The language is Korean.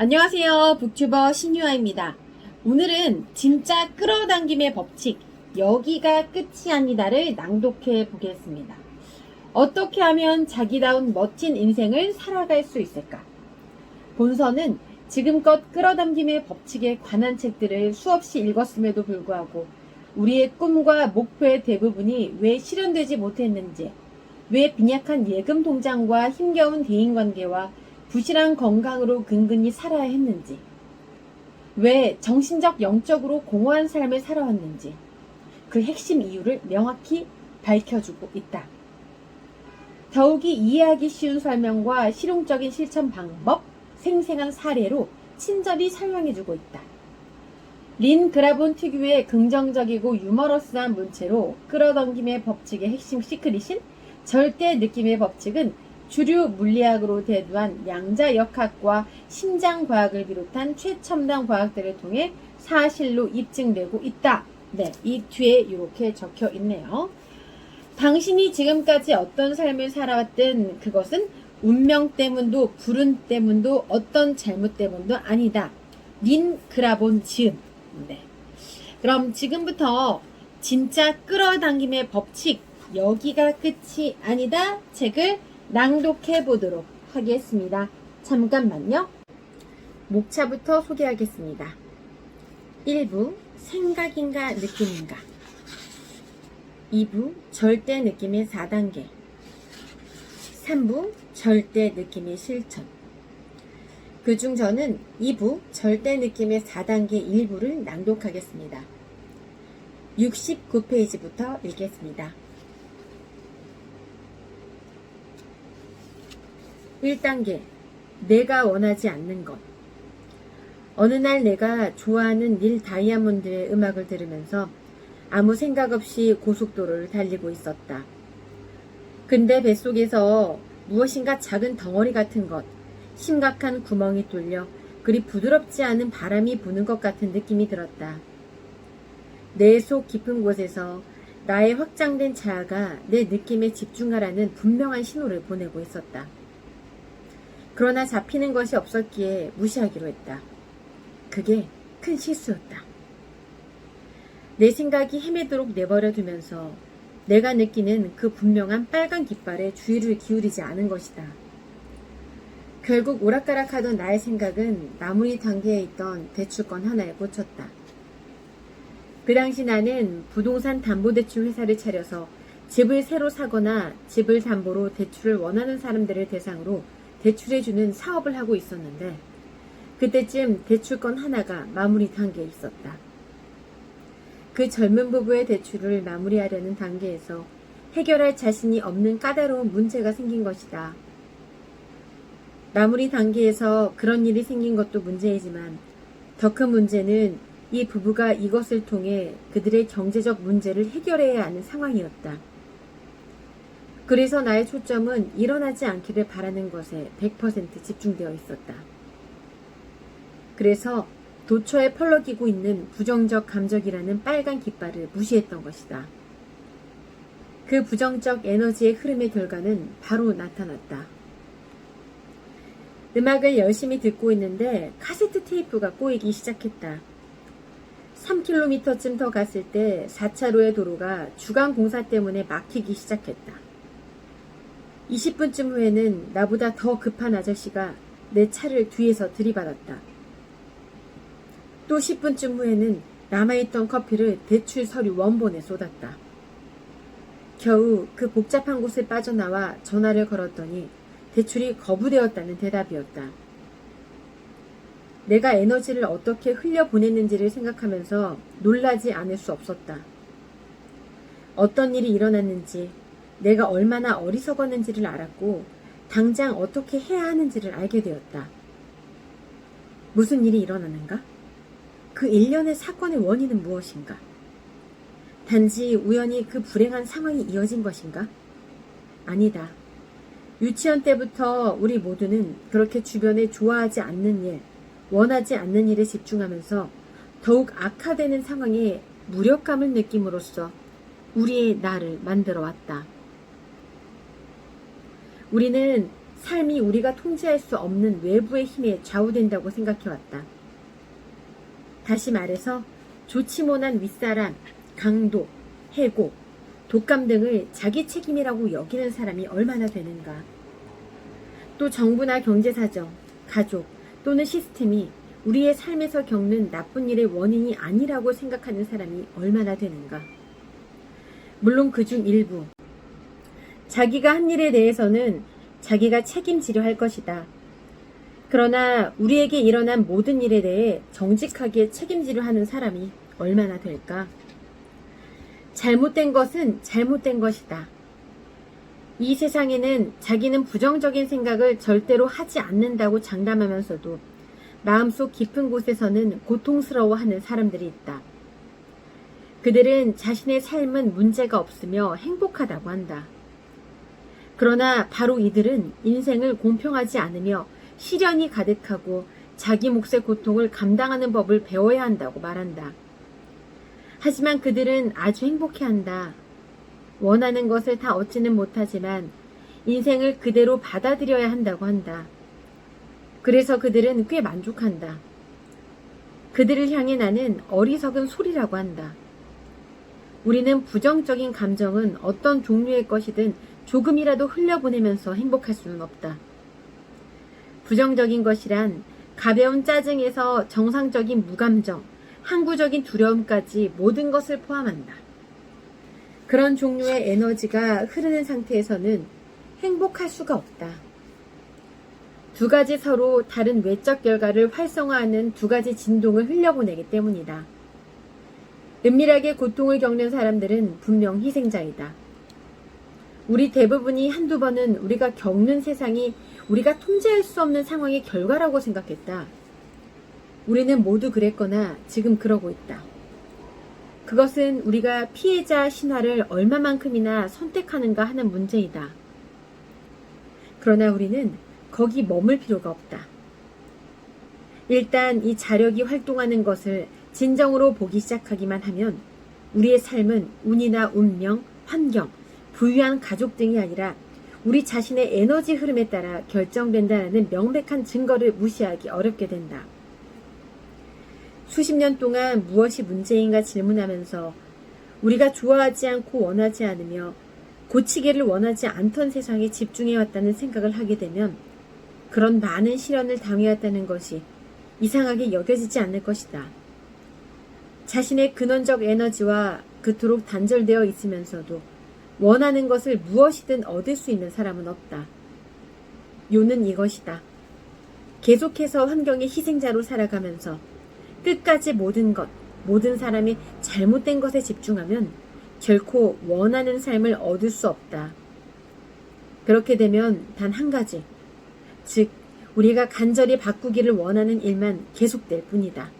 안녕하세요. 북튜버 신유아입니다. 오늘은 진짜 끌어당김의 법칙, 여기가 끝이 아니다를 낭독해 보겠습니다. 어떻게 하면 자기다운 멋진 인생을 살아갈 수 있을까? 본서는 지금껏 끌어당김의 법칙에 관한 책들을 수없이 읽었음에도 불구하고 우리의 꿈과 목표의 대부분이 왜 실현되지 못했는지, 왜 빈약한 예금 통장과 힘겨운 대인 관계와 부실한 건강으로 근근히 살아야 했는지, 왜 정신적 영적으로 공허한 삶을 살아왔는지, 그 핵심 이유를 명확히 밝혀주고 있다. 더욱이 이해하기 쉬운 설명과 실용적인 실천 방법, 생생한 사례로 친절히 설명해주고 있다. 린 그라본 특유의 긍정적이고 유머러스한 문체로 끌어당김의 법칙의 핵심 시크릿인 절대 느낌의 법칙은 주류 물리학으로 대두한 양자역학과 심장과학을 비롯한 최첨단 과학들을 통해 사실로 입증되고 있다. 네, 이 뒤에 이렇게 적혀 있네요. 당신이 지금까지 어떤 삶을 살아왔든 그것은 운명 때문도 불운 때문도 어떤 잘못 때문도 아니다. 린 그라본 지음. 네. 그럼 지금부터 진짜 끌어당김의 법칙 여기가 끝이 아니다 책을 낭독해 보도록 하겠습니다. 잠깐만요. 목차부터 소개하겠습니다. 1부 생각인가 느낌인가 2부 절대 느낌의 4단계 3부 절대 느낌의 실천 그중 저는 2부 절대 느낌의 4단계 일부를 낭독하겠습니다. 69페이지부터 읽겠습니다. 1단계 내가 원하지 않는 것 어느 날 내가 좋아하는 닐 다이아몬드의 음악을 들으면서 아무 생각 없이 고속도로를 달리고 있었다. 근데 뱃속에서 무엇인가 작은 덩어리 같은 것, 심각한 구멍이 뚫려 그리 부드럽지 않은 바람이 부는 것 같은 느낌이 들었다. 내 속 깊은 곳에서 나의 확장된 자아가 내 느낌에 집중하라는 분명한 신호를 보내고 있었다. 그러나 잡히는 것이 없었기에 무시하기로 했다. 그게 큰 실수였다. 내 생각이 헤매도록 내버려 두면서 내가 느끼는 그 분명한 빨간 깃발에 주의를 기울이지 않은 것이다. 결국 오락가락하던 나의 생각은 마무리 단계에 있던 대출권 하나에 꽂혔다. 그 당시 나는 부동산 담보대출 회사를 차려서 집을 새로 사거나 집을 담보로 대출을 원하는 사람들을 대상으로 대출해주는 사업을 하고 있었는데 그때쯤 대출권 하나가 마무리 단계에 있었다. 그 젊은 부부의 대출을 마무리하려는 단계에서 해결할 자신이 없는 까다로운 문제가 생긴 것이다. 마무리 단계에서 그런 일이 생긴 것도 문제이지만 더 큰 문제는 이 부부가 이것을 통해 그들의 경제적 문제를 해결해야 하는 상황이었다. 그래서 나의 초점은 일어나지 않기를 바라는 것에 100% 집중되어 있었다. 그래서 도처에 펄럭이고 있는 부정적 감정이라는 빨간 깃발을 무시했던 것이다. 그 부정적 에너지의 흐름의 결과는 바로 나타났다. 음악을 열심히 듣고 있는데 카세트 테이프가 꼬이기 시작했다. 3km쯤 더 갔을 때 4차로의 도로가 주간 공사 때문에 막히기 시작했다. 20분쯤 후에는 나보다 더 급한 아저씨가 내 차를 뒤에서 들이받았다. 또 10분쯤 후에는 남아있던 커피를 대출 서류 원본에 쏟았다. 겨우 그 복잡한 곳을 빠져나와 전화를 걸었더니 대출이 거부되었다는 대답이었다. 내가 에너지를 어떻게 흘려보냈는지를 생각하면서 놀라지 않을 수 없었다. 어떤 일이 일어났는지, 내가 얼마나 어리석었는지를 알았고, 당장 어떻게 해야 하는지를 알게 되었다. 무슨 일이 일어나는가? 그 일련의 사건의 원인은 무엇인가? 단지 우연히 그 불행한 상황이 이어진 것인가? 아니다. 유치원 때부터 우리 모두는 그렇게 주변에 좋아하지 않는 일, 원하지 않는 일에 집중하면서 더욱 악화되는 상황에 무력감을 느낌으로써 우리의 나를 만들어 왔다. 우리는 삶이 우리가 통제할 수 없는 외부의 힘에 좌우된다고 생각해왔다. 다시 말해서 좋지 못한 윗사람, 강도, 해고, 독감 등을 자기 책임이라고 여기는 사람이 얼마나 되는가. 또 정부나 경제사정, 가족 또는 시스템이 우리의 삶에서 겪는 나쁜 일의 원인이 아니라고 생각하는 사람이 얼마나 되는가. 물론 그중 일부. 자기가 한 일에 대해서는 자기가 책임지려 할 것이다. 그러나 우리에게 일어난 모든 일에 대해 정직하게 책임지려 하는 사람이 얼마나 될까? 잘못된 것은 잘못된 것이다. 이 세상에는 자기는 부정적인 생각을 절대로 하지 않는다고 장담하면서도 마음속 깊은 곳에서는 고통스러워하는 사람들이 있다. 그들은 자신의 삶은 문제가 없으며 행복하다고 한다. 그러나 바로 이들은 인생을 공평하지 않으며 시련이 가득하고 자기 몫의 고통을 감당하는 법을 배워야 한다고 말한다. 하지만 그들은 아주 행복해 한다. 원하는 것을 다 얻지는 못하지만 인생을 그대로 받아들여야 한다고 한다. 그래서 그들은 꽤 만족한다. 그들을 향해 나는 어리석은 소리라고 한다. 우리는 부정적인 감정은 어떤 종류의 것이든 조금이라도 흘려보내면서 행복할 수는 없다. 부정적인 것이란 가벼운 짜증에서 정상적인 무감정, 항구적인 두려움까지 모든 것을 포함한다. 그런 종류의 에너지가 흐르는 상태에서는 행복할 수가 없다. 두 가지 서로 다른 외적 결과를 활성화하는 두 가지 진동을 흘려보내기 때문이다. 은밀하게 고통을 겪는 사람들은 분명 희생자이다. 우리 대부분이 한두 번은 우리가 겪는 세상이 우리가 통제할 수 없는 상황의 결과라고 생각했다. 우리는 모두 그랬거나 지금 그러고 있다. 그것은 우리가 피해자 신화를 얼마만큼이나 선택하는가 하는 문제이다. 그러나 우리는 거기 머물 필요가 없다. 일단 이 자력이 활동하는 것을 진정으로 보기 시작하기만 하면 우리의 삶은 운이나 운명, 환경, 부유한 가족 등이 아니라 우리 자신의 에너지 흐름에 따라 결정된다는 명백한 증거를 무시하기 어렵게 된다. 수십 년 동안 무엇이 문제인가 질문하면서 우리가 좋아하지 않고 원하지 않으며 고치기를 원하지 않던 세상에 집중해왔다는 생각을 하게 되면 그런 많은 시련을 당해왔다는 것이 이상하게 여겨지지 않을 것이다. 자신의 근원적 에너지와 그토록 단절되어 있으면서도 원하는 것을 무엇이든 얻을 수 있는 사람은 없다. 요는 이것이다. 계속해서 환경의 희생자로 살아가면서 끝까지 모든 것, 모든 사람이 잘못된 것에 집중하면 결코 원하는 삶을 얻을 수 없다. 그렇게 되면 단 한 가지, 즉, 우리가 간절히 바꾸기를 원하는 일만 계속될 뿐이다.